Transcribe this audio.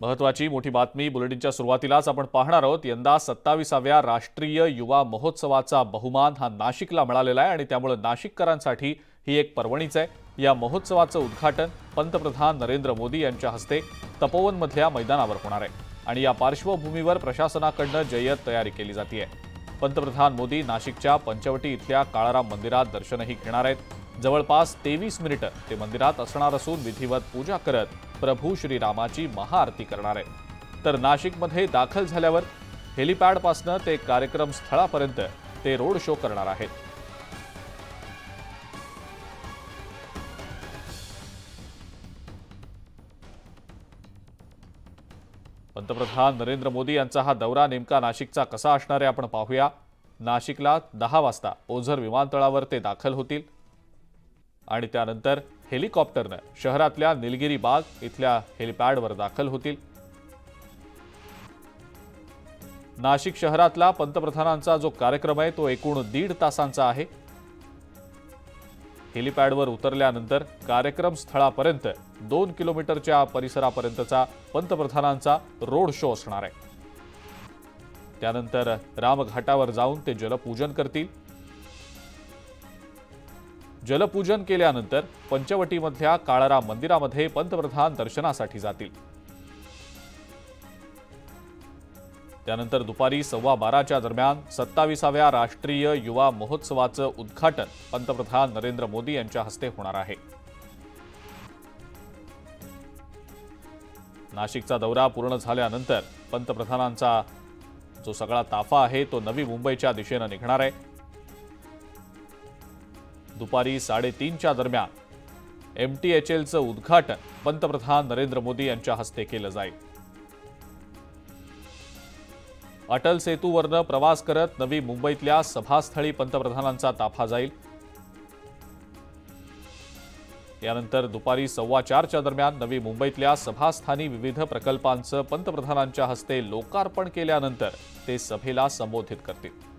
महत्वाची मोठी बातमी बुलेटिनच्या सुरुवातीलाच आपण पाहणार आहोत. यंदा सत्तावीसाव्या राष्ट्रीय युवा महोत्सवाचा बहुमान हा नाशिकला मिळालेला आहे आणि त्यामुळे नाशिककरांसाठी ही एक पर्वणीच आहे. या महोत्सवाचं उद्घाटन पंतप्रधान नरेंद्र मोदी यांच्या हस्ते तपोवनमधल्या मैदानावर होणार आहे आणि या पार्श्वभूमीवर प्रशासनाकडनं जय्यत तयारी केली जाते पंतप्रधान मोदी नाशिकच्या पंचवटी इथल्या काळाराम मंदिरात दर्शनही घेणार आहेत. जवळपास तेवीस मिनिटं ते मंदिरात असणार असून विधिवत पूजा करत प्रभू श्रीरामाची महाआरती करणार आहे. तर नाशिकमध्ये दाखल झाल्यावर हेलिपॅडपासनं ते कार्यक्रम स्थळापर्यंत ते रोड शो करणार आहेत. पंतप्रधान नरेंद्र मोदी यांचा हा दौरा नेमका नाशिकचा कसा असणार आहे आपण पाहूया. नाशिकला दहा वाजता ओझर विमानतळावर ते दाखल होतील. आणि त्यानंतर हेलिकॉप्टरनं शहरातल्या निलगिरी बाग इथल्या हेलिपॅडवर दाखल होतील. नाशिक शहरातला पंतप्रधानांचा जो कार्यक्रम आहे तो एकूण दीड तासांचा आहे. हेलिपॅडवर उतरल्यानंतर कार्यक्रम स्थळापर्यंत दोन किलोमीटरच्या परिसरापर्यंतचा पंतप्रधानांचा रोड शो असणार आहे. त्यानंतर रामघाटावर जाऊन ते जलपूजन करतील. जलपूजन केल्यानंतर पंचवटीमधल्या काळाराम मंदिरामध्ये पंतप्रधान दर्शनासाठी जातील. त्यानंतर दुपारी सव्वा बाराच्या दरम्यान सत्तावीसाव्या राष्ट्रीय युवा महोत्सवाचं उद्घाटन पंतप्रधान नरेंद्र मोदी यांच्या हस्ते होणार आहे. नाशिकचा दौरा पूर्ण झाल्यानंतर पंतप्रधानांचा जो सगळा ताफा आहे तो नवी मुंबईच्या दिशेनं निघणार आहे. दुपारी साडेतीनच्या दरम्यान. एम टी एच एलचं उद्घाटन पंतप्रधान नरेंद्र मोदी यांच्या हस्ते केलं जाईल. अटल सेतूवरनं प्रवास करत नवी मुंबईतल्या सभास्थळी पंतप्रधानांचा ताफा जाईल. यानंतर दुपारी सव्वा चारच्या दरम्यान नवी मुंबईतल्या सभास्थानी विविध प्रकल्पांचं पंतप्रधानांच्या हस्ते लोकार्पण केल्यानंतर ते सभेला संबोधित करतील.